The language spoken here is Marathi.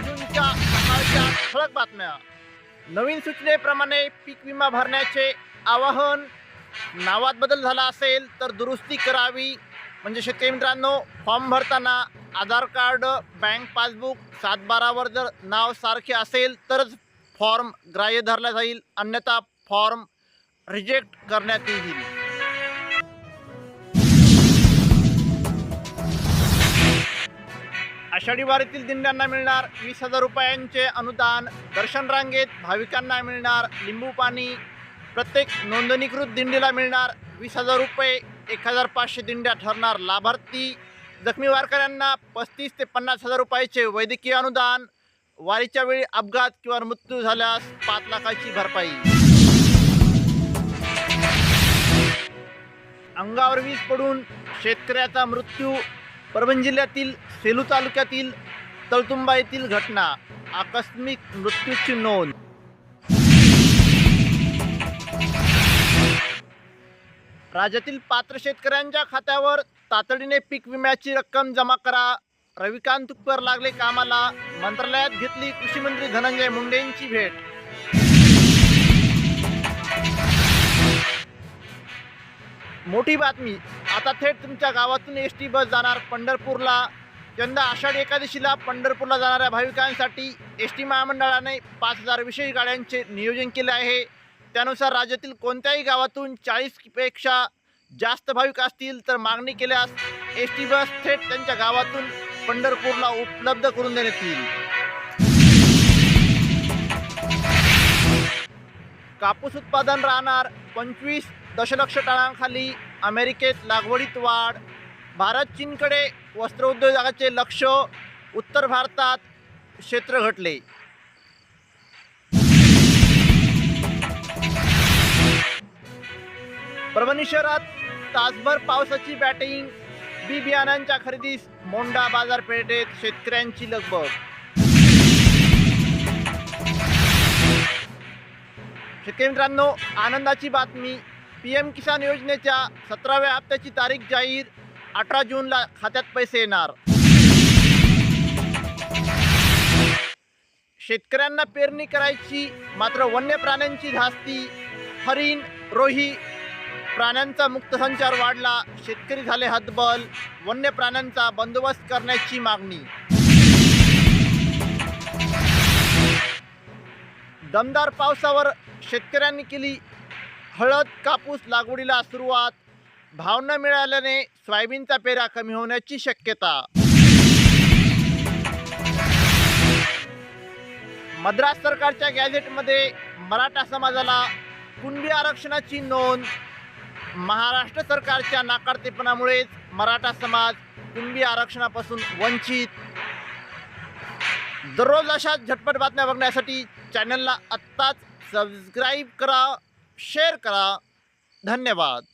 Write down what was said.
बाजूंच्या सकाळच्या ठळक बातम्या. नवीन सूचनेप्रमाणे पीक विमा भरण्याचे आवाहन. नावात बदल झाला असेल तर दुरुस्ती करावी. म्हणजे शेतकरी मित्रांनो फॉर्म भरताना आधार कार्ड बँक पासबुक सातबारावर जर नाव सारखे असेल तरच फॉर्म ग्राह्य धरला जाईल. अन्यथा फॉर्म रिजेक्ट करण्यात येईल. आषाढी वारीतील दिंड्यांना मिळणार वीस हजार रुपयांचे अनुदान दर्शन रांगेत भाविकांना मिळणार लिंबू पाणी प्रत्येक नोंदणीकृत दिंडीला मिळणार वीस हजार रुपये एक हजार पाचशे दिंड्या ठरणार लाभार्थी. जखमी वारकऱ्यांना पस्तीस ते पन्नास हजार रुपयाचे वैद्यकीय अनुदान वारीच्या वेळी अपघात किंवा मृत्यू झाल्यास पाच लाखाची भरपाई. अंगावर वीज पडून शेतकऱ्याचा मृत्यू परभणी जिल्ह्यातील सेलू तालुक्यातील तळतुंबा येथील घटना आकस्मिक मृत्यूची नोंद. राज्यातील पात्र शेतकऱ्यांच्या खात्यावर तातडीने पीक विम्याची रक्कम जमा करा. रविकांत तुपकर लागले कामाला. मंत्रालयात घेतली कृषी मंत्री धनंजय मुंडेंची भेट. मोठी बातमी आता थेट तुमच्या गावातून एस टी बस जाणार पंढरपूरला. यंदा आषाढी एकादशीला पंढरपूरला जाणाऱ्या भाविकांसाठी एस टी महामंडळाने पाच हजार विशेष गाड्यांचे नियोजन केले आहे. त्यानुसार राज्यातील कोणत्याही गावातून चाळीसपेक्षा जास्त भाविक असतील तर मागणी केल्यास एस टी बस थेट त्यांच्या गावातून पंढरपूरला उपलब्ध करून देण्यात येईल. कापूस उत्पादन राहणार पंचवीस दशलक्ष टाळांखाली अमेरिकेत लागवडीत वाढ भारत चीनकडे वस्त्रोद्योगाचे लक्ष उत्तर भारतात क्षेत्र घटले. परभणी शहरात तासभर पावसाची बॅटिंग बी बियाण्यांच्या खरेदीस मोंडा बाजारपेठेत शेतकऱ्यांची लगबग. शेतकरी मित्रांनो आनंदाची बातमी पी एम किसान योजनेच्या सतराव्या हप्त्याची तारीख जाहीर अठरा जूनला खात्यात पैसे येणार. शेतकऱ्यांना पेरणी करायची मात्र वन्य प्राण्यांची धास्ती हरिण रोही प्राण्यांचा मुक्त संचार वाढला शेतकरी झाले हतबल वन्य प्राण्यांचा बंदोबस्त करण्याची मागणी. दमदार पावसावर शेतकऱ्यांनी केली हळद कापूस लागवडीला सुरुवात. भाव न मिळाल्याने सोयाबीनचा पेरा कमी होण्याची शक्यता. मद्रास सरकारच्या गॅझेटमध्ये मराठा समाजाला कुणबी आरक्षणाची नोंद? महाराष्ट्र सरकारच्या नाकारतेपणामुळेच मराठा समाज कुणबी आरक्षणापासून वंचित? दररोज अशा झटपट बातम्या बघण्यासाठी चॅनलला आत्ताच सबस्क्राईब करा. शेअर करा. धन्यवाद.